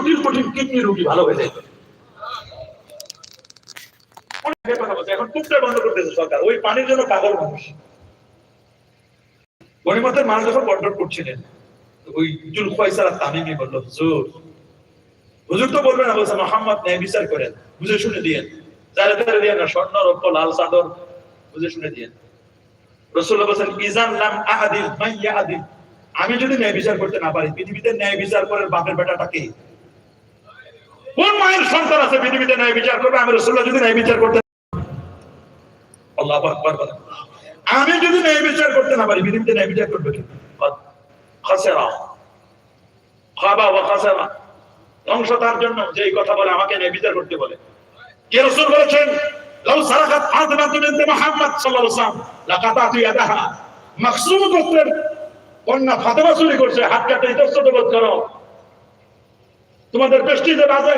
জটিল কঠিন কিডনি রোগী ভালো হয়ে যায়। স্বর্ণ রক্ত লাল চাদর, বুঝে শুনে দিয়েন। বলছেন, ইজান আদিল আমি যদি ন্যায় বিচার করতে না পারি, পৃথিবীতে ন্যায় বিচার করে বাপের বেটাটাকে কোন মায়ের সন্তান আছে পৃথিবীতে ন্যায় বিচার করবে? আমি রসুল্লাহ যদি ন্যায় বিচার করতে। আমি যদি ন্যায় বিচার করতে না পারি, পৃথিবীতে ন্যায় বিচার করবে খাসেরা। কথা বলে, আমাকে বলে। হাত কাটে ইতস্তত বোধ করো। তোমাদের পেস্টিজে বাজে,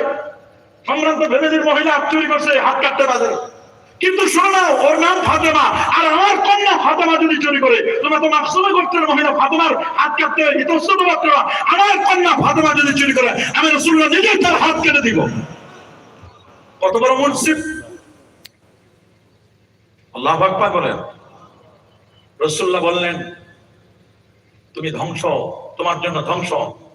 সম্ভ্রান্ত ফ্যামিলির মহিলা চুরি করছে, হাত কাটতে বাজে। কিন্তু শোনো, ওর নাম ফাতেমা, আর আমার কন্যা ফাতেমা যদি চুরি করে, তোমরা তো মাকসুমে গোত্রের মহিলা ফাতেমার হাত কাটতে ইতস্তত বোধ করো আমার কন্যা ফাতেমা যদি চুরি করে, আমি রসুল্লাহ নিজেই তার হাত কেটে দিব। কত বড় মুন্সিফ আল্লাহ আকবার বলেন রসুল্লাহ বললেন, তুমি ধ্বংস, তোমার জন্য ধ্বংস।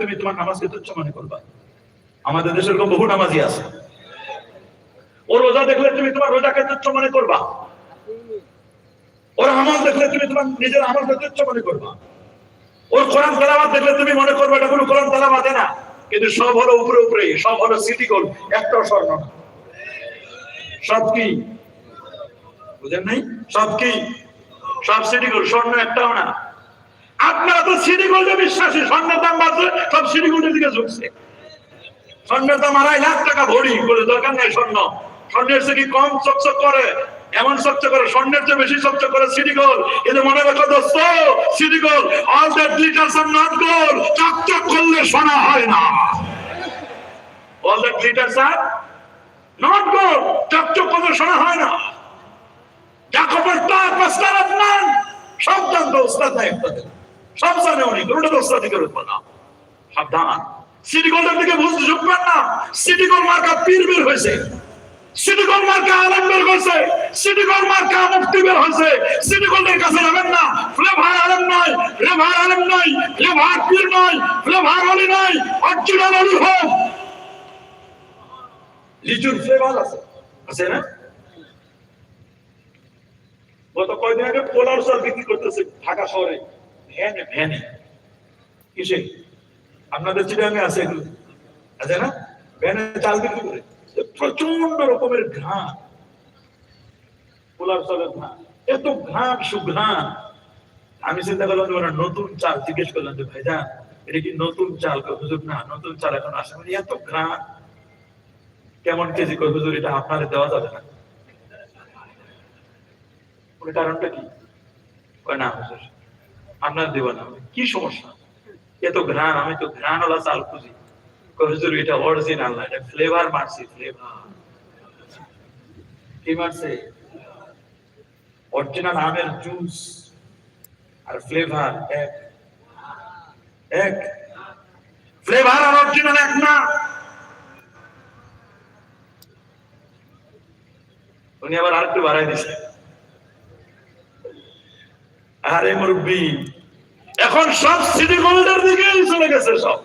তুমি তোমার নামাজকে তুচ্ছ মনে করবা। আমাদের দেশের বহু নামাজি আছে। ও রোজা দেখলে তুমি তোমার রোজাকে তুচ্ছ মনে করবা। ওর আমল দেখলে তুমি তোমার নিজের আমলকে তুচ্ছ মনে করবা। ওর কোরআন তেলাওয়াত দেখলে তুমি মনে করবে এটা কোনো কোরআন তেলাওয়াত না। কিন্তু সব হলো উপরে উপরে, সব হলো সিটি গোল, একটাও স্বর্ণ না। সব কি? বুঝেন নাই? সব কি? সব সিটি গোল, স্বর্ণ একটাও না। আপনারা তো সিটি গোল্ডে বিশ্বাসী, স্বর্ণের দাম বাড়ছে, সব সিটি গোল্ডের দিকে ঝুঁকছে। স্বর্ণের দাম আড়াই লাখ টাকা ভরি করে দরকার নেই স্বর্ণ। স্বর্ণের চেয়ে কি কম চকচক করে? এমন চকচক করে, স্বর্ণের চেয়ে বেশি চকচক করে সিডিগোল কিন্তু মনে রাখো দোস্ত সিটি গোল all that glitters are not gold চকচক করলে সোনা হয় না। All that glitters are not gold চকচক করলে সোনা হয় না। জাকবের তার আপনার। সব জানতো ওস্তাদ নাই সব উনি কোনটা তো করে না সাবধান। দিকে বুঝতে ঝুঁকবেন না। সিটি গোল মার্কা পীর বের হয়েছে। কয়দিন আগে ভ্যানে ভ্যানে। কিসে? আপনাদের চিটাঙ্গে আছে আছে না? ভ্যানে চাল বিক্রি করে। প্রচণ্ড রকমের ঘাম পোলার চালের ঘাম এত ঘাম সুঘ্রাম আমি চিন্তা করলাম যে নতুন চাল। জিজ্ঞেস করলাম যে এটা কি নতুন চাল? না, নতুন চাল এখন আসে না। এত ঘ্রাণ। কেমন কেজি? কই হুজুর, এটা আপনার দেওয়া যাবে না। কারণটা কি? না, হুজুর, আপনার দেব না। কি সমস্যা? এত ঘ্রাণ, আমি তো ঘ্রাণ ওলা চাল খুঁজি। হুজুর, এটা অরিজিনাল না, এটা ফ্লেভার মারছি ফ্লেভার কি মারছে? অরিজিনাল আমের জুস আর ফ্লেভার এক। এক। ফ্লেভার আর অরিজিনাল এক না। উনি আবার বাড়াই দিছে। আরে মুরব্বী, এখন সব সিটি গোল্ডের দিকে চলে গেছে সব।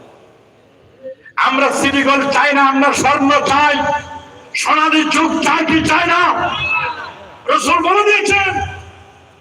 আমরা সিটি গোল্ড চাই না আমরা স্বর্ণ চাই সোনালি যুগ চাই কি চাই না রসুল বলে দিয়েছেন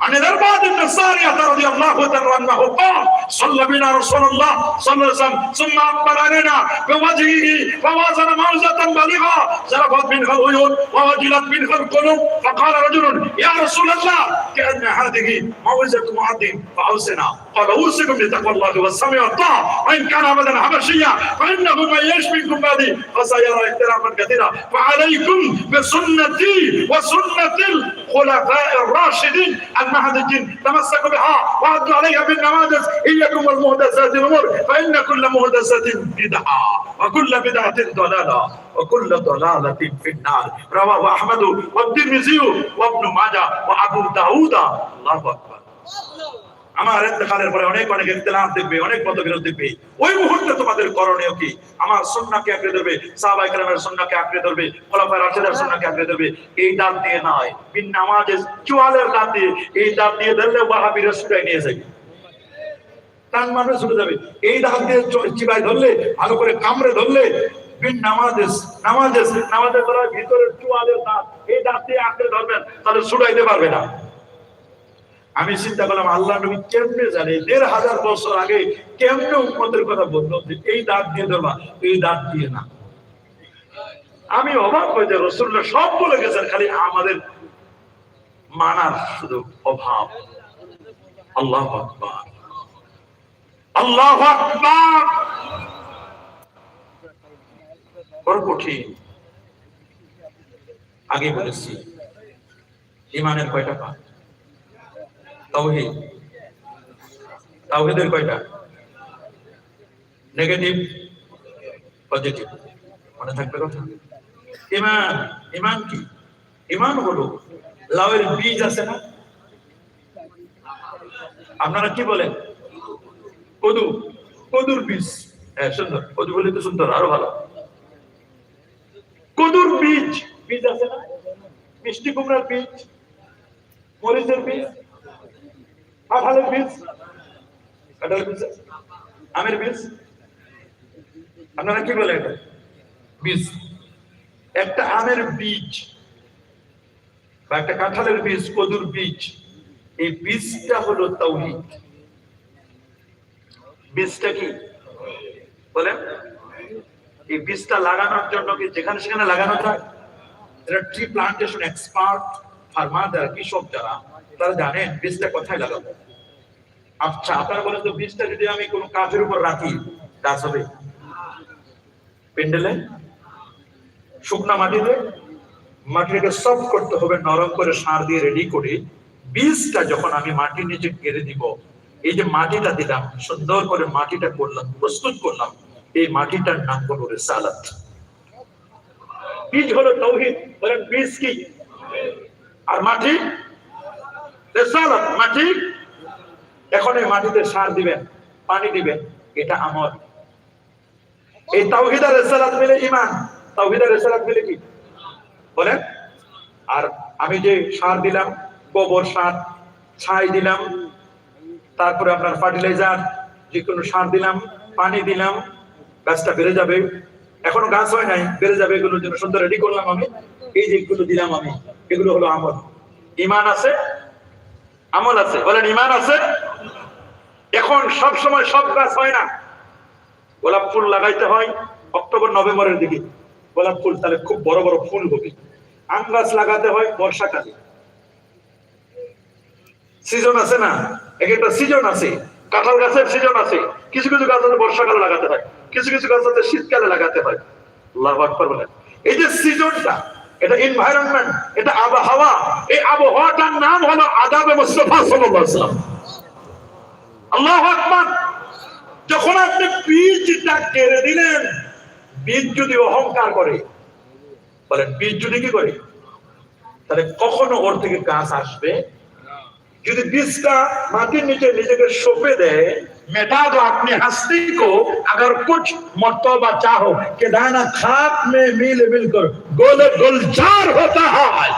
عن الأربعة بن سارية رضي الله تعالى عنه قال صلى بنا رسول الله صلى الله عليه وسلم ثم أقبل علينا بوجهه فوازن موزة بليغة زرفت منها العيون ووجلت منها القلوب فقال رجل يا رسول الله كأن هذه موزة معد فأوصنا قال أوصيكم بتقوى الله والسمع والطاعة. وإن كان أبدا حبشيا فإنه من يعش منكم بعدي فسيرى اختلافا كثيرا. فعليكم بسنتي وسنة الخلفاء الراشدين المهديين. تمسكوا بها وعدوا عليها بالنماذج. إياكم والمهدسات الأمور فإن كل مهدسة بدعة وكل بدعة ضلالة وكل ضلالة في النار. رواه أحمد والترمذي وابن ماجه وأبو داود. الله أكبر. আমার ইন্তেকালের পরে অনেক অনেক ইখতিলাফ দেখবে, অনেক মতবিরোধ দেখবে। ওই মুহূর্তে তোমাদের করণীয় কি? আমার সুন্নাহকে আঁকড়ে ধরবে, সাহাবায়ে কেরামের সুন্নাহকে আঁকড়ে ধরবে, খোলাফায়ে রাশিদের সুন্নাহকে আঁকড়ে ধরবে। এই দাঁত দিয়ে নয়, বিন নামাজে চুয়ালের দাঁত দিয়ে, এই দাঁত দিয়ে ধরলে ওয়াহাবিরা ছুটাই নিয়ে যাবে। টান মারবে ছুটে যাবে। এই দাঁত দিয়ে চিবাই ধরলে, ভালো করে কামড়ে ধরলে, বিন নামাজেস নামাজেস নামাজের ভিতরে চুয়ালের দাঁত, এই দাঁত দিয়ে আঁকড়ে ধরবেন, তাহলে ছুটাইতে পারবে না। আমি চিন্তা করলাম, আল্লাহ নবী কেমনে জানে? দেড় হাজার বছর আগে কেমনে উন্মতের কথা বলল যে এই দাঁত দিয়ে ধরবা, এই দাঁত দিয়ে না। আমি অবাক হয়ে যে রসুল্লাহ সব বলে গেছেন, খালি আমাদের মানার শুধু অভাব। আল্লাহ আকবার। আল্লাহ আকবার! বড় কঠিন। আগে বলেছি ইমানের কয়টা পা তাওহীদ। তাওহীদের কয়টা? নেগেটিভ পজিটিভ মনে থাকবে কথা? ইমান ইমান কি? ইমান হলো লাউয়ের বীজ আছে না? আপনারা কি বলেন? কদু, কদুর বীজ। হ্যাঁ সুন্দর। কদু বলে তো সুন্দর, আরও ভালো। কদুর বীজ বীজ আছে না? মিষ্টি কুমড়ার বীজ, মরিচের বীজ। কাঁঠালের বীজ কাঁঠালের বীজ আমের বীজ আপনারা কি বলেন এটা? বীজ একটা আমের বীজ বা একটা কাঁঠালের বীজ কদুর বীজ এই বীজটা হলো তৌহিদ। বীজটা কি? বলেন। এই বীজটা লাগানোর জন্য কি যেখানে সেখানে লাগানো যায়? যারা ট্রি প্লান্টেশন এক্সপার্ট। ফার্মার কৃষক যারা, তারা জানেন বীজটা কোথায় লাগাবো আচ্ছা আপনারা বলেন তো, বীজটা যদি আমি কোনো কাঠের উপর রাখি, গাছ হবে। পেন্ডেলে শুকনা মাটিতে? মাটিটাকে সফট করতে হবে, নরম করে সার দিয়ে রেডি করে বীজটা যখন আমি মাটির নিচে গেড়ে দিব, এই যে মাটিটা দিলাম, সুন্দর করে মাটিটা করলাম, প্রস্তুত করলাম, এই মাটিটার নাম হলো রেসালাত। বীজ হলো তৌহিদ, বলেন বীজ কি? আর মাটি? মাটি? এখন এই মাটিতে সার দিবেন, পানি দিবেন, এটা আমল। এই তাওহিদ রেসালাত মিলে ইমান তাওহিদ রেসালাত মিলে কি? বলেন। আর আমি যে সার দিলাম, গোবর সার, ছাই দিলাম, তারপরে আপনার ফার্টিলাইজার, যে কোনো সার দিলাম, পানি দিলাম, গাছটা বেড়ে যাবে। এখনও গাছ হয় নাই, বেড়ে যাবে এগুলোর জন্য। সুন্দর রেডি করলাম আমি। এই যে দিলাম আমি, এগুলো হলো আমল। ইমান আছে, আমল আছে। বলেন ইমান আছে? এখন সব সময় সব গাছ হয় না। গোলাপ ফুল লাগাইতে হয় অক্টোবর, নভেম্বরের দিকে। গোলাপ ফুল তাহলে খুব বড় বড় ফুল হবে। আম গাছ লাগাতে হয় বর্ষাকালে। সিজন আছে না? এক একটা সিজন আছে। কাঁঠাল গাছের সিজন আছে। কিছু কিছু গাছ আছে বর্ষাকালে লাগাতে হয়। কিছু কিছু গাছ আছে শীতকালে লাগাতে হয়। আল্লাহু আকবার বলেন। এই যে সিজনটা এটা এনভায়রনমেন্ট এটা আবহাওয়া। এই আবহাওয়াটার নাম হলো আদাবে মুস্তাফা সাল্লাম আল্লাহ আকবার। যখন আপনি বীজটা কেড়ে দিলেন বীজ যদি অহংকার করে, বলেন বীজ যদি কি করে? তাহলে কখনো ওর থেকে গাছ আসবে যদি বীজটা মাটির নিচে নিজেকে সঁপে দেয় मिटा दो अपनी हस्ती को अगर कुछ मर्तबा चाहो कि दाना खाक में मिल मिलकर गोले गुलजार होता है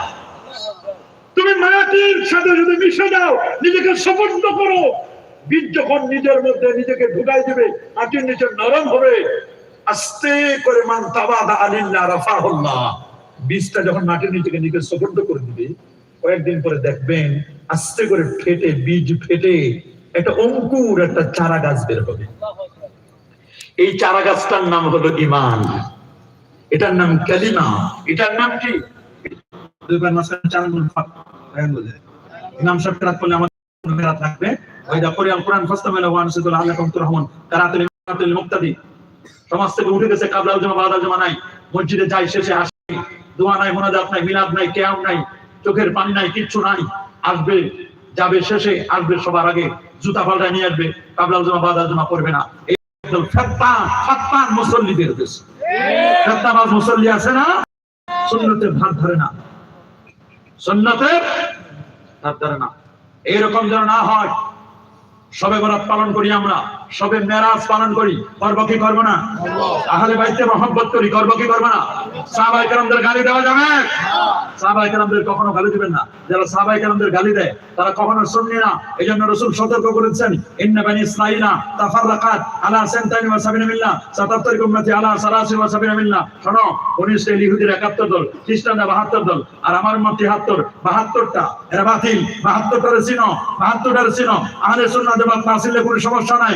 তুমি মাটির সাথে যদি মিশে যাও নিজেকে সমর্থ করো বীজ যখন নিজের মধ্যে নিজেকে ঢুকাই দিবে মাটির নিচে নরম হবে আস্তে করে মান তাবাদা আলিল্লাহ রাফাহুল্লাহ বীজটা যখন মাটির নিচে নিজেকে সুপর্দ করে দিবে কয়েকদিন পরে দেখবেন, আস্তে করে ফেটে, বীজ ফেটে একটা অঙ্কুর একটা চারা গাছ বের হবে। এই চারা গাছটার নাম হলো ইমান। এটার নাম কালিমা। এটার নাম কি? সাহেব কেরাত করলে আমাদের তুরহামুন কারাতুল ইমামাতুল মুক্তাদি। সমাজ থেকে উঠে গেছে কাবলাল জামা বাদাল জামা নাই। মসজিদে যাই, শেষে আসে। দোয়া নাই, মোনাজাত নাই, মিলাদ নাই, কেয়াম নাই। চোখের পানি নাই, কিচ্ছু নাই। আসবে, যাবে শেষে, আসবে সবার আগে। জুতা পাল্টায় নিয়ে আসবে, কাবলাল জামা, বাদাল জামা পড়বে না। মুসল্লিদের দেশ। মুসল্লি আছে না? ভাগ ধরে না। সুন্নতের ভাগ ধরে না। এইরকম যেন না হয়, সবে বরাত পালন করি আমরা। সবে মেরাজ পালন করি, করব কি করব না? আহলে বাইতে মহব্বত করি, করব কি করব না? সাহাবাই কালামদের গালি দেওয়া যাবে? সাহাবাই কালামদের কখনো গালি দিবেন না। যারা সাহাবাই কালামদের গালি দেয়, তারা কখনো শুননি না। এই জন্য রসুল সতর্ক করেছেন, ইন্না বানি ইসরাইলা আলা ওয়া সাবিনা সাতাত্তর আলা সালাসি ওয়া সাবিনা শোনো ইহুদির 71 দল, খ্রিস্টানরা 72 দল, আর আমার মত 73 72টা এরা বাতিল 72টারে চিনো 72টারে চিনো। আহলে সুন্নাহ জামাত না ছিলে কোনো সমস্যা নাই।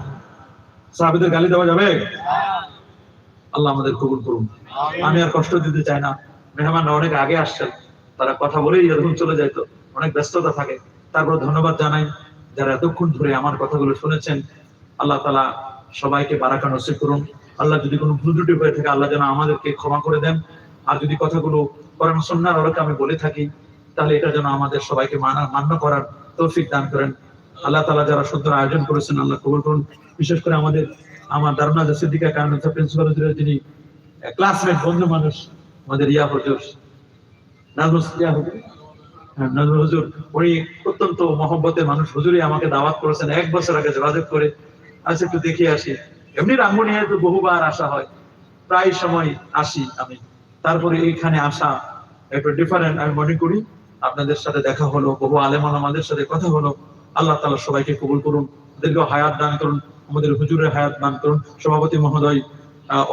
সাহাবীদের গালি দেওয়া যাবে? আল্লাহ আমাদের কবুল করুন। আমি আর কষ্ট দিতে চাই না। মেহমানরা অনেক আগে আসছেন। তারা কথা বলেই এরকম চলে যায় তো। অনেক ব্যস্ততা থাকে। তারপর ধন্যবাদ জানাই যারা এতক্ষণ ধরে আমার কথাগুলো শুনেছেন। আল্লাহ তালা সবাইকে বারাকা নসিব করুন। আল্লাহ যদি কোনো ভুল ত্রুটি হয়ে থাকে আল্লাহ যেন আমাদেরকে ক্ষমা করে দেন। আর যদি কথাগুলো কোরআন সন্ন্যার অরকে আমি বলে থাকি তাহলে এটা যেন আমাদের সবাইকে মানা মান্য করার তৌফিক দান করেন। আল্লাহ তালা যারা সুন্দর আয়োজন করেছেন আল্লাহ কবুল করুন। বিশেষ করে আমাদের আমার দারুণা সিদ্দিকা কারণ প্রিন্সিপাল যিনি ক্লাসমেট বন্ধু মানুষ আমাদের ইয়া হুজুর হুজুর হ্যাঁ, উনি অত্যন্ত মহব্বতের মানুষ আমাকে দাওয়াত করেছেন এক বছর আগে যোগাযোগ করে। আচ্ছা একটু দেখে আসি। এমনি রাঙ্গুনিয়ায় তো বহুবার আসা হয়। প্রায় সময় আসি আমি। তারপরে এইখানে আসা একটু ডিফারেন্ট আমি মনে করি। আপনাদের সাথে দেখা হলো বহু আলেমান আমাদের সাথে কথা হলো। আল্লাহ তালা সবাইকে কবুল করুন দীর্ঘ হায়াত দান করুন, আমাদের হুজুরের হায়াত দান করুন, সভাপতি মহোদয়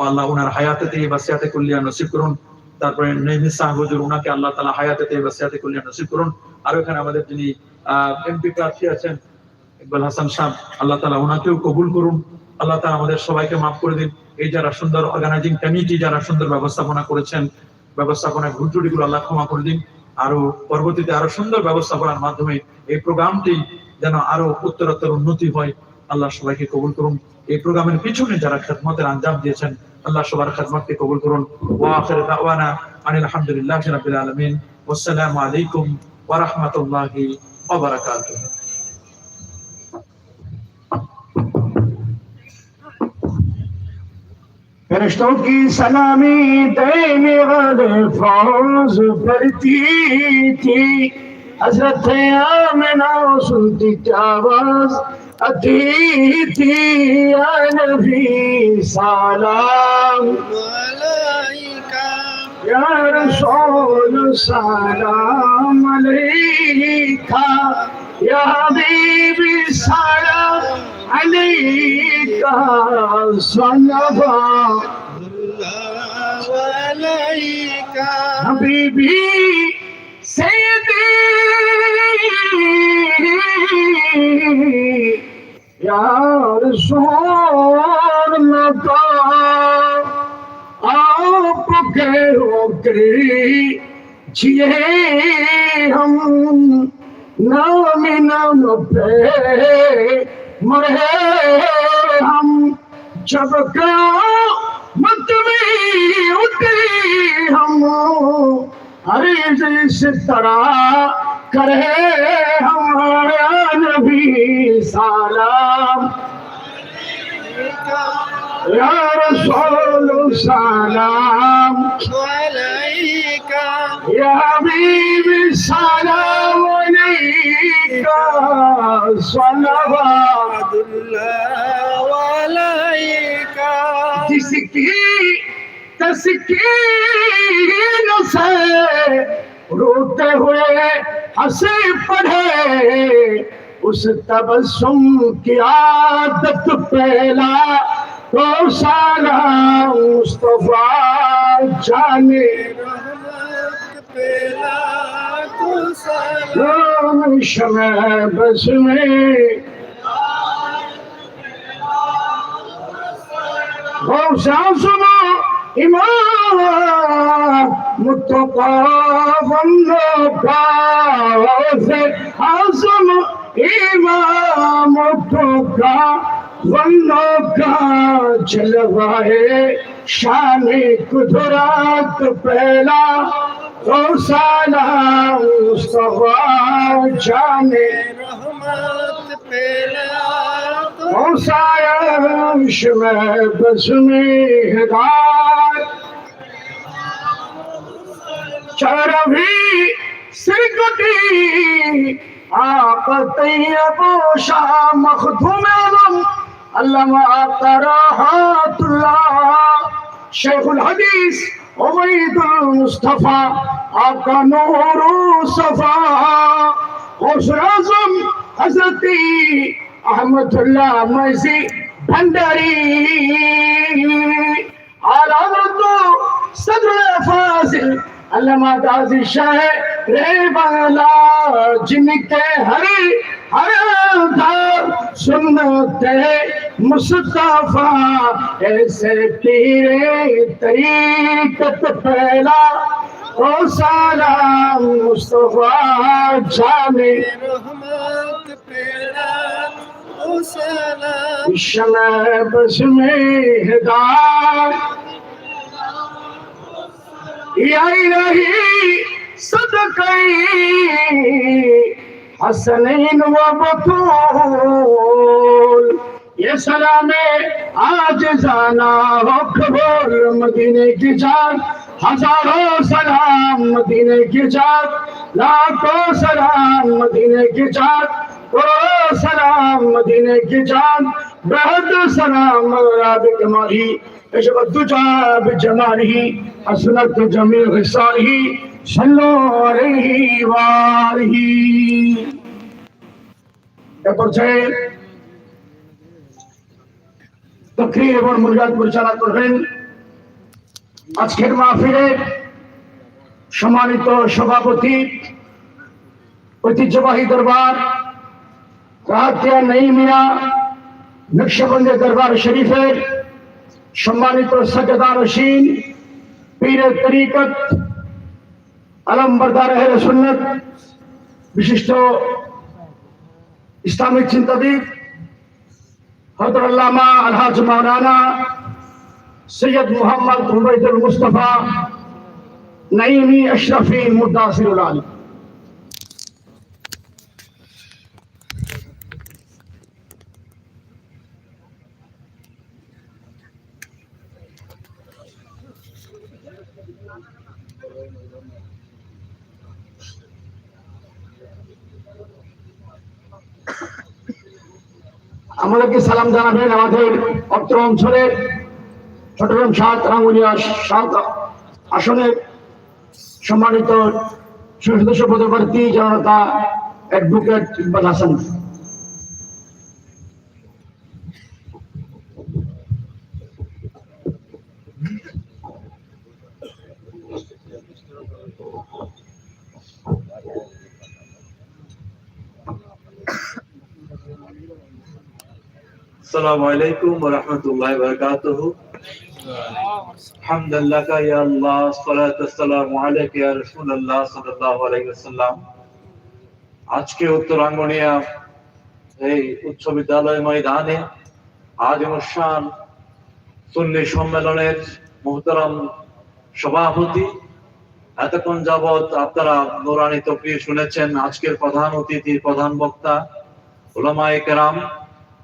আল্লাহ ওনার হায়াতে বাসিয়াতে কুল্লিয়া নসিব করুন, তারপরে নেহমি শাহ হুজুর ওনাকে আল্লাহ তালা হায়াতে বাসিয়াতে কুল্লিয়া নসিব করুন, আর এখানে আমাদের যিনি এমপি প্রার্থী আছেন, ইকবাল হাসান সাহ, আল্লাহ তালা ওনাকেও কবুল করুন, আল্লাহ তালা আমাদের সবাইকে মাফ করে দিন, এই যারা সুন্দর অর্গানাইজিং কমিটি যারা সুন্দর ব্যবস্থাপনা করেছেন ব্যবস্থাপনায় ভুল ত্রুটিগুলো আল্লাহ ক্ষমা করে দিন আরও পরবর্তীতে আরও সুন্দর ব্যবস্থাপনার মাধ্যমে এই প্রোগ্রামটি যেন আরো উত্তরোত্তর উন্নতি হয় আল্লাহ সবাইকে কবুল করুন এই প্রোগ্রামের পিছনে যারা খেদমতের আঞ্জাম দিয়েছেন আল্লাহ সবার খেদমতকে কবুল করুন ওয়া আখির দাওয়ানা আনিল হামদুলিল্লাহ রাব্বিল আলামিন আসসালামু আলাইকুম ওয়া রাহমাতুল্লাহি ওয়া বারাকাতুহু فرشتوں کی سلامی دینے والے فوز کرتی تھی حضرت آمنا سنتی کیا آواز عطی تھی نبی سلام. یا رسول سلام علیکہ یا حبیبی سلام علیکہ صلبہ اللہ علیکہ حبیبی سيدي يا رسول الله آپ کے ہوکری جیے ہم نام نام پہ مرے ہم جب کا हरी जिस तरह करे हमारा नबी सलाम या रसूल सलाम अलैका या हबीबी सलाम अलैका सलावतुल्लाह अलैका जिसकी तस्कीन से रोते हुए हंसे पढ़े उस तबस्सुम की आदत पहला तो सारा मुस्तफा जाने रहमत पेला तू सलाम राम शमे बस में सुनो ইমাম মুতকাফন্ন বাসে আসল ইমাম মুতকাফন্ন জলবাহে শান কুদরাত পেলা ও সালাম মুস্তফা জানে রহমত পেলা। آسایش میں بزم ہدایت چربی سرگٹی آپ طیب شاہ مخدوم عالم علامہ تراحت اللہ شیخ الحدیث عبید المصطفیٰ آپ کا نور و صفا غوث اعظم حضرتی हजरती अहमदुल्लाह मसी भंडारी आला तो सदर फाजिल अल्लामा गाजी शाह रे बाला जिनके हरे हर धार सुनते मुस्तफा ऐसे तेरे तरीकत पहला ओ साला मुस्तफा जाने रहमत पेला बस में हिदायत याई रही सदकई। हसनैन व बतूल ये सलामे आज जाना हो खबर मदीने की जान हज़ारों सलाम मदीने की जान लाखों सलाम मदीने की जान करोड़ों सलाम मदीने की जान बेहद सलाम राबिक माही এসব দুজা বিজমানিহি আসনাত জমি হিসারিহি সাল্লু আলাইহি ওয়া আলিহি এ পর্যায়ে তকরির এবং মুরগাত পরিচালনা করবেন আজকের মাহফিলের সম্মানিত সভাপতি ঐতিহ্যবাহী দরবার রাহাতিয়া নঈমিয়া নকশবন্দি দরবার শরীফের সম্মানিত সজ্জাদার রশিন পীরের তরিকত আলম বরদার সুন্নত, বিশিষ্ট ইসলামিক চিন্তাবিদ হজরত আল্লামা আলহাজ মাওলানা সৈয়দ মুহাম্মদ উবাইদুল মুস্তফা, নাইমি আশরাফি মুদাসিরুল আলী আমাদেরকে সালাম জানাবেন আমাদের অত্র অঞ্চলের চট্টগ্রাম সাত রাঙ্গুনিয়া সাত আসনের সম্মানিত সদস্য পদপ্রার্থী জনতা অ্যাডভোকেট ইকবাল হাসান السلام عليكم ورحمة الله وبركاته الحمد لله يا الله الصلاة والسلام عليك يا رسول الله صلى الله عليه وسلم আজকে উত্তরাঙ্গনিয়া এই উচ্চ বিদ্যালয় ময়দানে আজ অনুষ্ঠান সুন্নি সম্মেলনের মোহতারাম সভাপতি এতক্ষণ যাবৎ আপনারা নোরানি তকরির শুনেছেন আজকের প্রধান অতিথি প্রধান বক্তা ওলামায়ে কেরাম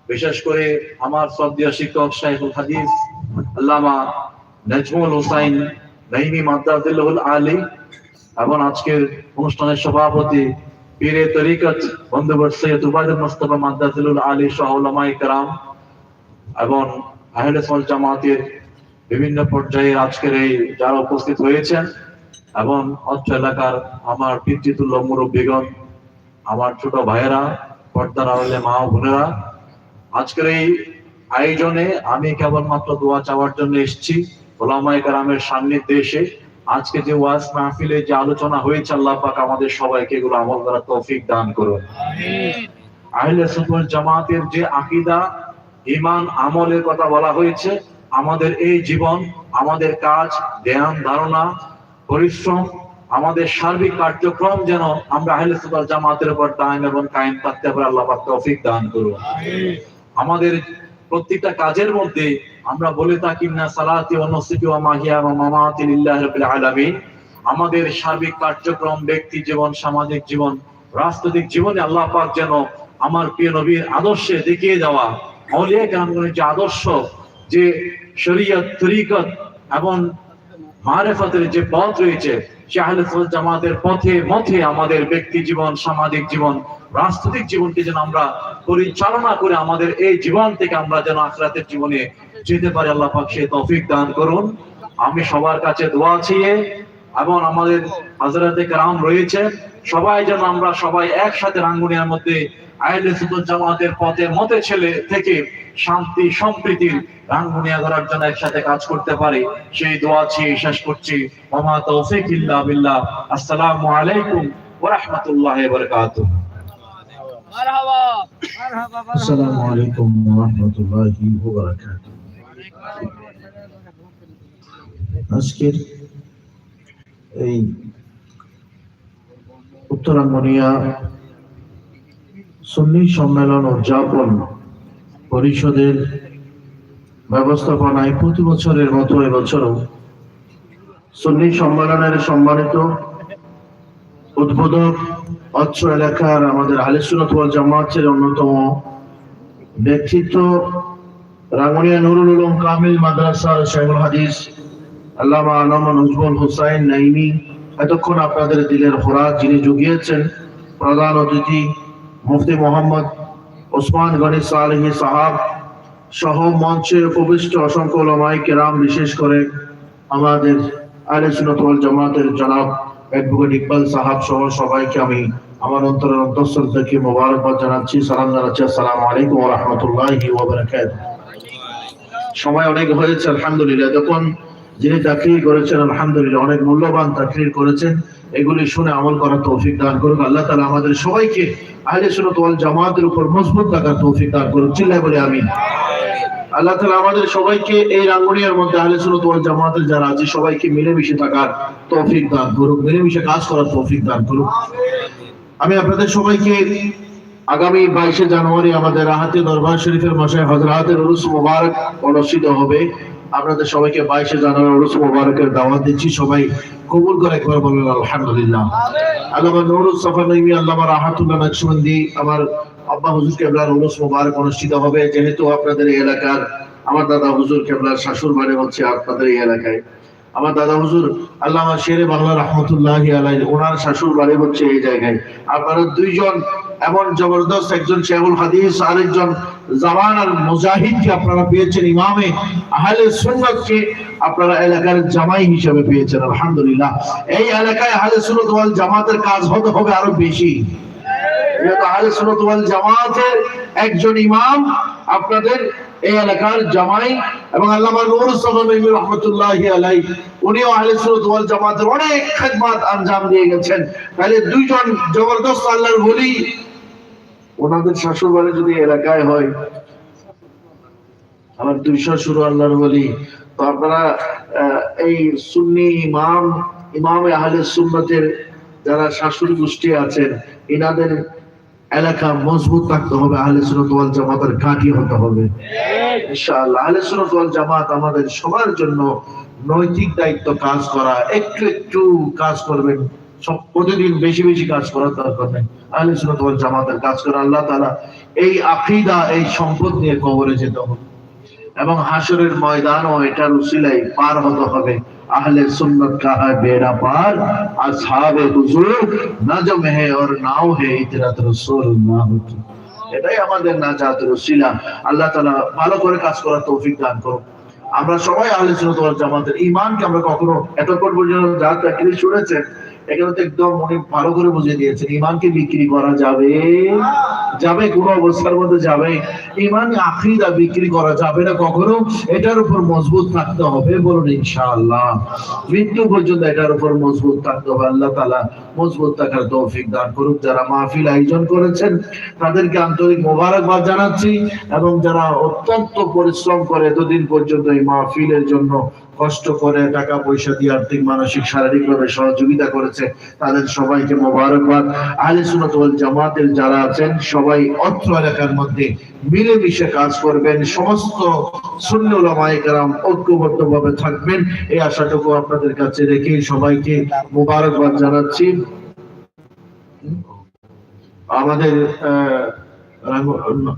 বিশেষ করে আমার শ্রদ্ধেয় শিক্ষক শাইখুল হাদিস, আল্লামা নাজমুল হুসাইন নাইমি মাদ্দাদুল্লাহুল আলী এবং আজকের অনুষ্ঠানের সভাপতি পীরে তরিকত বন্ধুবর সৈয়দ উবায়দুল মুস্তফা মাদ্দাদুল আলী সহ ওলামায়ে কেরাম এবং আহলে জামাতের বিভিন্ন পর্যায়ে আজকের এই যারা উপস্থিত হয়েছেন এবং অত্র এলাকার আমার পিতৃতুল্য মুরব্বীগণ, আমার ছোট ভাইয়েরা, পর্দার আড়ালে মা বোনেরা আজকের এই আয়োজনে আমি কেবলমাত্র দোয়া চাওয়ার জন্য এসেছি। ওলামায়ে কেরামের সান্নিধ্যে এসে আজকে যে ওয়াজ মাহফিলে যে আলোচনা হয়েছে আল্লাহ পাক আমাদের সবাইকে এগুলো আমল করার তৌফিক দান করুন। আহলে সুন্নাত জামাতের যে আকীদা ঈমান আমলের কথা বলা হয়েছে আমাদের এই জীবন আমাদের কাজ ধ্যান ধারণা পরিশ্রম আমাদের সার্বিক কার্যক্রম যেন আমরা আহলে সুন্নাত জামাতের উপর দায়ম এবং কায়েম থাকতে পারে আল্লাহ পাক তৌফিক দান করুন। আমাদের প্রত্যেকটা কাজের মধ্যে আমরা বলে থাকি না সালাতি ওয়া নুসুকি ওয়া মাহিয়া ওয়া মামাতি লিল্লাহি রাব্বিল আলামিন। আমাদের সার্বিক কার্যক্রম, ব্যক্তি জীবন, সামাজিক জীবন, রাজনৈতিক জীবনে আল্লাহ পাক যেন আমার প্রিয় নবীর আদর্শে দেখিয়ে দেওয়া আউলিয়া কেরামগণের যে আদর্শ, যে শরীয়ত, তরিকত এবং মারেফতের যে পথ রয়েছে জামাতের পথে, মথে আমাদের ব্যক্তি জীবন, সামাজিক জীবন, রাজনৈতিক জীবনকে যেন আমরা পরিচালনা করে আমাদের এই জীবন থেকে আমরা যেন আখরাতের জীবনে যেতে পারি, আল্লাহ পাক সে তৌফিক দান করুন। আমি সবার কাছে দোয়া চেয়ে এবং আমাদের হাজরাতে কেরাম রয়েছে, সবাই যেন আমরা সবাই একসাথে রাঙ্গুনিয়ার মধ্যে জামাতের পথে মতে ছেলে থেকে শান্তি সম্প্রীতির রাঙ্গুনিয়া ধরার জন্য একসাথে কাজ করতে পারে। সেই দোয়া চেয়ে শেষ করছি। মামা তৌফিক ইল্লা বিল্লাহ। আসসালামু আলাইকুম ওয়া রাহমাতুল্লাহি ওয়া বারাকাতুহু। মারহাবা। মারহাবা আসসালামু আলাইকুম ওয়া রাহমাতুল্লাহি ওয়া বারাকাতুহু। আজকের উত্তরাঙ্গনিয়া সুন্নি সম্মেলন উদযাপন পরিষদের ব্যবস্থাপনায় প্রতি বছরের মতো এবছরও সুন্নি সম্মেলনের সম্মানিত উদ্বোধক অত্র এলাকার আমাদের আলিসুনত ওয়াল জামাতের অন্যতম ব্যক্তিত্ব রাঙ্গুনিয়া নুরুল উলুম কামিল মাদ্রাসার শেখুল হাদিস আল্লামা আনামা নজমুল হুসাইন নাইমি। এতক্ষণ আপনাদের দিলের খোরাক যিনি জুগিয়েছেন প্রধান অতিথি মুফতি মোহাম্মদ ওসমান গনি সালহি সাহাব সহ মঞ্চে উপবিষ্ট অসংখ্য ওলামাই কেরাম, বিশেষ করে আমাদের আহলে সুন্নাত ওয়াল জামাতের জনাব অ্যাডভোকেট ইকবাল সাহাব সহ সবাইকে আমি আমার অন্তরের অন্তঃস্থল থেকে মোবারকবাদ জানাচ্ছি, সালাম জানাচ্ছি। আসসালামু আলাইকুম রাহমাতুল্লাহি সময় অনেক হয়েছে, আলহামদুলিল্লাহ। যখন যিনি চাকরি করেছেন, আলহামদুলিল্লাহ, অনেক মূল্যবান চাকরি করেছেন, এগুলি শুনে আমল করার তৌফিক দান করুক। আল্লাহ তাআলা আমাদের সবাইকে আহলে সুন্নাত ওয়াল জামাতের উপর মজবুত থাকার তৌফিক দান করুক। চিল্লায় বলে আমিন। আল্লাহ তাআলা আমাদের সবাইকে এই রাঙ্গুনিয়ার মধ্যে আহলে সুন্নাত ওয়াল জামাতের যারা আছে, সবাইকে মিলেমিশে থাকার তৌফিক দান করুক, মিলেমিশে কাজ করার তৌফিক দান করুক। আমি আপনাদের সবাইকে আগামী বাইশে জানুয়ারি আমাদের রাহাতে দরবার শরীফের মাসায় হজরাতের উরুস মোবারক অনুষ্ঠিত হবে। আপনাদের সবাইকে বাইশে জানুয়ারি উরুস মোবারকের দাওয়াত দিচ্ছি। সবাই কবুল করে একবার বলবেন, আলহামদুলিল্লাহ। আল্লামা নুরুল সাফা নইমি, আল্লামা রাহাতুল্লাহ নকশবন্দি, আমার আব্বা হুজুর কেবলার উরুস মোবারক অনুষ্ঠিত হবে। যেহেতু আপনাদের এই এলাকার, আমার দাদা হুজুর কেবলার শাশুর বাড়ি হচ্ছে আপনাদের এই এলাকায়। আমার দাদা হুজুর আল্লামা শেরে বাংলা রহমতুল্লাহ আলাই ওনার শাশুর বাড়ি হচ্ছে এই জায়গায়। আপনারা দুইজন এমন জবরদস্ত একজন শেহুল হাদিস, আরেকজন জামান আর মুজাহিদকে আপনারা পেয়েছেন ইমামে, আহলে সুন্নাতকে আপনারা এলাকার জামাই হিসেবে পেয়েছেন, আলহামদুলিল্লাহ। এই এলাকায় আহলে সুন্নাত ওয়াল জামাতের কাজ হতে হবে আরও বেশি। যেহেতু আহলে ওয়াল জামাতের একজন ইমাম আপনাদের এই এলাকার জামাই এবং আল্লামা নূর সালামী রহমতুল্লাহ আলাই উনিও আহলে ওয়াল জামাতের অনেক খেদমত আঞ্জাম দিয়ে গেছেন। তাহলে দুইজন জবরদস্ত আল্লাহর বলি ওনাদের শাশুড় বাড়ি যদি এলাকায় হয়, আমার দুই শাশুড় আল্লাহর বলি তো আপনারা এই সুন্নি ইমাম ইমাম আহলে সুন্নতের যারা শাশুড়ি গোষ্ঠী আছেন, ইনাদের এলাকা মজবুত থাকতে হবে আহলে সুরত ওয়াল জামাতের ঘাঁটি হতে হবে। ইনশাআল্লাহ আহলে সুরত ওয়াল জামাত আমাদের সবার জন্য নৈতিক দায়িত্ব কাজ করা একটু একটু কাজ করবেন সব প্রতিদিন বেশি বেশি কাজ করার দরকার নেই। আহলে সুরত ওয়াল জামাতের কাজ করা আল্লাহ তাআলা এই আকীদা এই সম্পদ নিয়ে কবরে যেতে হবে। এবং হাসরের ময়দানও এটার উসিলাই পার হতে হবে। আহলে সুন্নত বেড়া পার হুজুর, নাজম হে নাও হে না হতো এটাই আমাদের নাজাত রসিলা আল্লাহ তালা ভালো করে কাজ করার তৌফিক দান করুন আমরা সবাই আহলে সুন্নাত জামাতের ইমানকে আমরা কখনো এতক্ষণ পর্যন্ত যা তাকলিফ শুনেছেন একদম ভালো করে দিয়েছেন, ঈমানকে বিক্রি করা যাবে যাবে কোন অবস্থার মধ্যে যাবে ইমান আখিরা বিক্রি করা যাবে না কখনো, এটার উপর মজবুত থাকতে হবে বলুন ইনশাআল্লাহ। মৃত্যু পর্যন্ত এটার উপর মজবুত থাকতে হবে, আল্লাহ তাআলা মজবুত থাকার তৌফিক দান করুক। যারা মাহফিল আয়োজন করেছেন, তাদেরকে আন্তরিক মোবারকবাদ জানাচ্ছি এবং যারা অত্যন্ত পরিশ্রম করে এতদিন পর্যন্ত এই মাহফিলের জন্য কষ্ট করে টাকা পয়সা দিয়ে আর্থিক, মানসিক, শারীরিকভাবে সহযোগিতা করেছে, তাদের সবাইকে মোবারকবাদ। আহলে সুন্নাত ওয়াল জামাতের যারা আছেন, সবাই অত্র এলাকার মধ্যে মিলেমিশে কাজ করবেন। সমস্ত সুন্নি ওলামায়ে কেরাম ঐক্যবদ্ধভাবে থাকবেন। এই আশাটুকু আপনাদের কাছে রেখে সবাইকে মোবারকবাদ জানাচ্ছি। আমাদের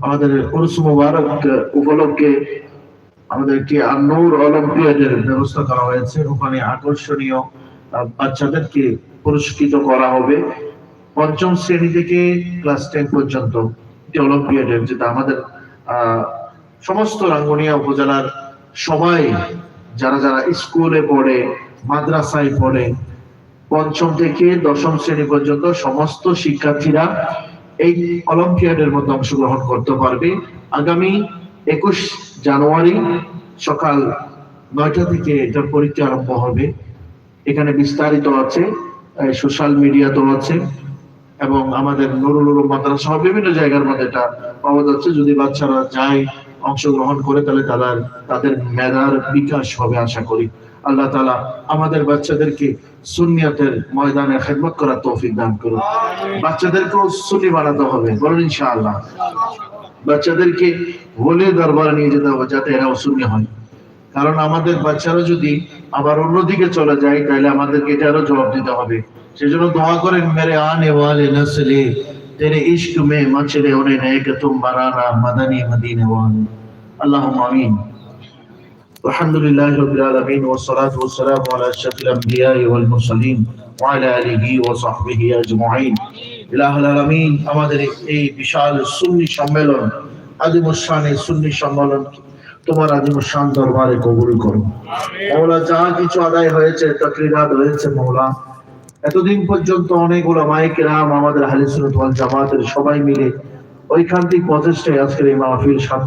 আমাদের উরুস মুবারক উপলক্ষে আমাদেরকে আন্নুর অলিম্পিয়াডের ব্যবস্থা করা হয়েছে। ওখানে আকর্ষণীয় বাচ্চাদেরকে পুরস্কৃত করা হবে। পঞ্চম শ্রেণি থেকে ক্লাস টেন পর্যন্ত অলিম্পিয়াডের যেটা আমাদের সমস্ত রাঙ্গুনিয়া উপজেলার সবাই যারা যারা স্কুলে পড়ে, মাদ্রাসায় পড়ে, পঞ্চম থেকে দশম শ্রেণি পর্যন্ত সমস্ত শিক্ষার্থীরা এই অলিম্পিয়াডের মধ্যে অংশগ্রহণ করতে পারবে। আগামী একুশ জানুয়ারি সকাল নয়টা থেকে এটার পরীক্ষা আরম্ভ হবে। এখানে বিস্তারিত আছে সোশ্যাল মিডিয়াতেও আছে, এবং আমাদের নুরুল মাদ্রাসা বিভিন্ন জায়গার মধ্যে এটা পাওয়া যাচ্ছে। যদি বাচ্চারা যায়, অংশগ্রহণ করে, তাহলে তাদের তাদের মেধার বিকাশ হবে আশা করি। আল্লাহ তালা আমাদের বাচ্চাদেরকে সুন্নিয়তের ময়দানে খেদমত করার তৌফিক দান করুন। বাচ্চাদেরকেও সুনি বানাতে হবে, বলুন ইনশাআল্লাহ। বাচ্চাদেরকে হলে দরবারে নিয়ে যেতে হবে যাতে এরা অসুন্নি হয়। কারণ আমাদের বাচ্চারা যদি আবার অন্যদিকে চলে যায়, তাহলে আমাদেরকে এটা আরও জবাব দিতে হবে। সেজন্য দোয়া করেন, মেরে আনে ওয়ালে নসলে, তেরে ইশক মে মচরে ওরে নেক তুম বারানা মাদানী মদিনে ওয়ালে আল্লাহুম আমিন। الحمد لله رب العالمين والصلاة والسلام على أشرف الأنبياء والمرسلين وعلى آله وصحبه أجمعين আলামিন আমাদের এই বিশাল সুন্নি সম্মেলন আদিমুসানে সুন্নি সম্মেলন তোমার আদিমুসান দরবারে কবুল করো। মৌলা যা কিছু আদায় হয়েছে তকরিরাত হয়েছে মৌলা এতদিন পর্যন্ত অনেক ওলামায়ে কেরাম আমাদের হালিসুল জামাতের সবাই মিলে ঐকান্তিক প্রচেষ্টায় আজকের এই মাহফিল